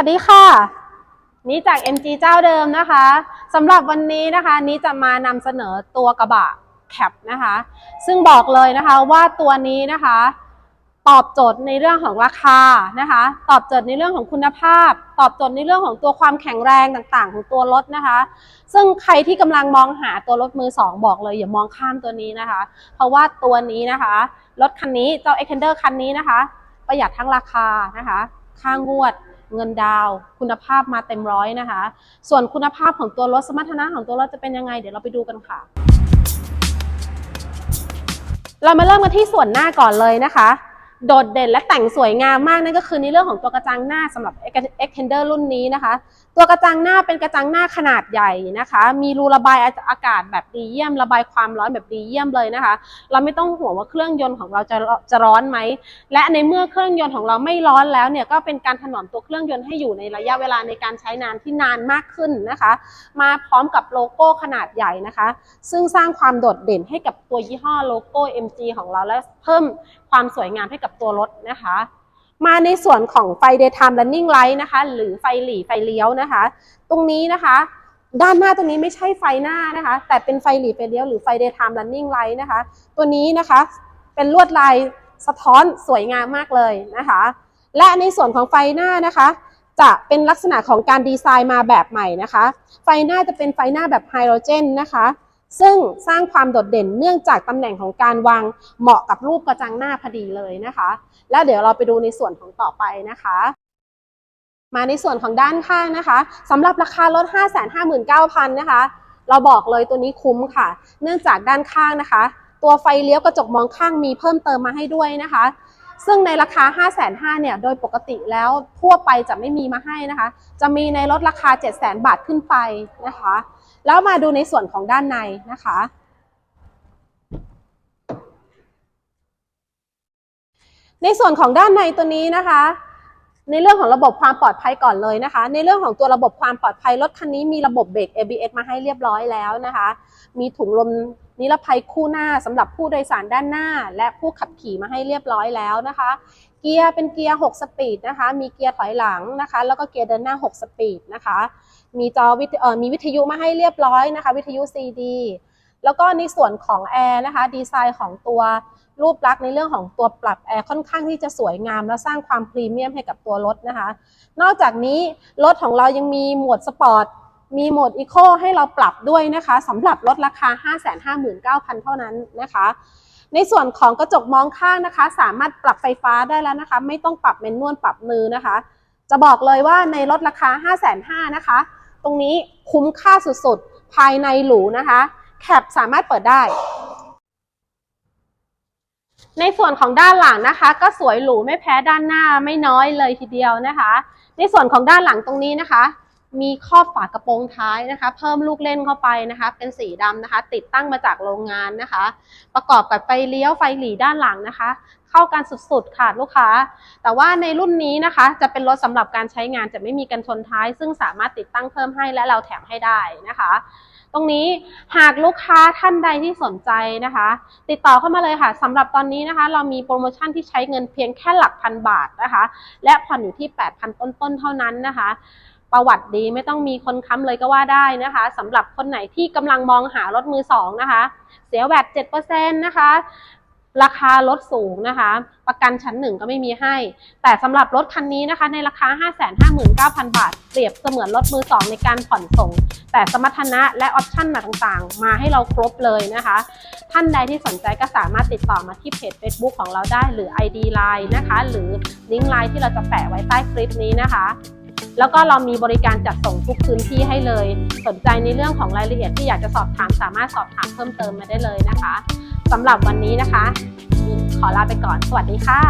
วัสดีค่ะ นี้จาก MG เจ้าเดิมนะคะสำหรับวันนี้นะคะ นี้จะมานำเสนอตัวกระบะแคปนะคะ ซึ่งบอกเลยนะคะว่าตัวนี้นะคะ ตอบโจทย์ในเรื่องของราคานะคะ ตอบโจทย์ในเรื่องของคุณภาพ ตอบโจทย์ในเรื่องของตัวความแข็งแรงต่างๆ ของตัวรถนะคะ ซึ่งใครที่กำลังมองหาตัวรถมือสองบอกเลยอย่ามองข้ามตัวนี้นะคะ เพราะว่าตัวนี้นะคะรถคันนี้เจ้า Extender คันนี้นะคะ ประหยัดทั้งราคานะคะ ค่างวด เงินดาวคุณภาพมาเต็มร้อยนะคะ ส่วนคุณภาพของตัวรถสมรรถนะของตัวรถจะเป็นยังไง เดี๋ยวเราไปดูกันค่ะ เรามาเริ่มกันที่ส่วนหน้าก่อนเลยนะคะ โดดเด่นและแต่งสวยงามมากนั่นก็คือในเรื่องของตัวกระจังหน้าสำหรับ Extender รุ่นนี้นะคะ ตัวกระจังหน้าเป็นกระจังหน้าขนาดใหญ่นะคะ มีรูระบายอากาศแบบดีเยี่ยม ระบายความร้อนแบบดีเยี่ยมเลยนะคะ เราไม่ต้องห่วงว่าเครื่องยนต์ของเราจะจะร้อนไหมและในเมื่อเครื่องยนต์ของเราไม่ร้อนแล้วเนี่ยก็เป็นการถนอมตัวเครื่องยนต์ให้อยู่ในระยะเวลาในการใช้งานที่นานมากขึ้นนะคะ มาพร้อมกับโลโก้ขนาดใหญ่นะคะ ซึ่งสร้างความโดดเด่นให้กับตัวยี่ห้อโลโก้ MG ของเราและเพิ่มความสวยงามให้กับตัวรถนะคะ มาในส่วนของไฟ daytime running light นะคะ หรือไฟหลีไฟเลี้ยวนะคะ ตรงนี้นะคะ ด้านหน้าตรงนี้ไม่ใช่ไฟหน้านะคะ แต่เป็นไฟหลีไฟเลี้ยวหรือไฟ daytime running light นะคะ ตัวนี้นะคะเป็นลวดลายสะท้อนสวยงามมากเลยนะคะ และในส่วนของไฟหน้านะคะ จะเป็นลักษณะของการดีไซน์มาแบบใหม่นะคะ ไฟหน้าจะเป็นไฟหน้าแบบไฮโดรเจนนะคะ ซึ่งสร้างความโดดเด่นเนื่องจากตำแหน่งของการวางเหมาะกับรูปกระจังหน้าพอดีเลยนะคะ แล้วเดี๋ยวเราไปดูในส่วนของต่อไปนะคะ มาในส่วนของด้านข้างนะคะสำหรับราคารถ559,000 นะคะ เราบอกเลยตัวนี้คุ้มค่ะ เนื่องจากด้านข้างนะคะ ตัวไฟเลี้ยวกระจกมองข้างมีเพิ่มเติมมาให้ด้วยนะคะซึ่งในราคา 5 5 0 0 0เนี่ย โดยปกติแล้วทั่วไปจะไม่มีมาให้นะคะ จะมีในรถราคา 7 0 0 0 0 0 บาทขึ้นไปนะคะ แล้วมาดูในส่วนของด้านในนะคะ ในส่วนของด้านในตัวนี้นะคะ ในเรื่องของระบบความปลอดภัยก่อนเลยนะคะ ในเรื่องของตัวระบบความปลอดภัยรถคันนี้มีระบบเบรก ABS มาให้เรียบร้อยแล้วนะคะ มีถุงลม นิรภัยคู่หน้าสำหรับผู้โดยสารด้านหน้า และผู้ขับขี่มาให้เรียบร้อยแล้วนะคะ เกียร์เป็นเกียร์ 6 สปีดนะคะ มีเกียร์ถอยหลังนะคะ แล้วก็เกียร์เดินหน้า 6 สปีดนะคะ มีจอวิทเอ่อมีวิทยุมาให้เรียบร้อยนะคะ วิทยุ CD แล้วก็ในส่วนของแอร์นะคะ ดีไซน์ของตัวรูปลักษณ์ในเรื่องของตัวปรับแอร์ค่อนข้างที่จะสวยงาม และสร้างความพรีเมียมให้กับตัวรถนะคะ นอกจากนี้รถของเรายังมีหมวดสปอร์ต มีโหมดอีโคให้เราปรับด้วยนะคะสำหรับรถราคา 559,000 เท่านั้นนะคะ ในส่วนของกระจกมองข้างนะคะ สามารถปรับไฟฟ้าได้แล้วนะคะ ไม่ต้องปรับเมนนวลปรับมือนะคะ จะบอกเลยว่าในรถราคา 5,500,000นะคะ ตรงนี้คุ้มค่าสุดๆ ภายในหรูนะคะ แคปสามารถเปิดได้ ในส่วนของด้านหลังนะคะ ก็สวยหรูไม่แพ้ด้านหน้าไม่น้อยเลยทีเดียวนะคะ ในส่วนของด้านหลังตรงนี้นะคะ มีครอบฝากระโปรงท้ายนะคะ เพิ่มลูกเล่นเข้าไปนะคะ เป็นสีดำนะคะ ติดตั้งมาจากโรงงานนะคะ ประกอบกับไฟเลี้ยวไฟหลีด้านหลังนะคะ เข้ากันสุดๆค่ะลูกค้า แต่ว่าในรุ่นนี้นะคะ จะเป็นรถสำหรับการใช้งานจะไม่มีกันชนท้าย ซึ่งสามารถติดตั้งเพิ่มให้และเราแถมให้ได้นะคะ ตรงนี้หากลูกค้าท่านใดที่สนใจนะคะ ติดต่อเข้ามาเลยค่ะสำหรับตอนนี้นะคะ เรามีโปรโมชั่นที่ใช้เงินเพียงแค่หลักพันบาทนะคะ และผ่อนอยู่ที่ 8,000 ต้นๆเท่านั้นนะคะ ประวัติดีไม่ต้องมีคนค้ำเลยก็ว่าได้นะคะสำหรับคนไหนที่กำลังมองหารถมือสองนะคะ เสียแวด7%นะคะ ราคารถสูงนะคะ ประกันชั้นหนึ่งก็ไม่มีให้ แต่สำหรับรถคันนี้นะคะ ในราคา 559,000 บาท เปรียบเสมือนรถมือสองในการผ่อนส่ง แต่สมรรถนะและออปชั่นมาต่างๆ มาให้เราครบเลยนะคะ ท่านใดที่สนใจก็สามารถติดต่อมาที่เพจ Facebook ของเราได้หรือ ID Line นะคะ หรือลิงก์ไลน์ที่เราจะแปะไว้ใต้คลิปนี้นะคะ แล้วก็เรามีบริการจัดส่งทุกพื้นที่ให้เลย สนใจในเรื่องของรายละเอียดที่อยากจะสอบถามสามารถสอบถามเพิ่มเติมมาได้เลยนะคะสำหรับวันนี้นะคะ ขอลาไปก่อน สวัสดีค่ะ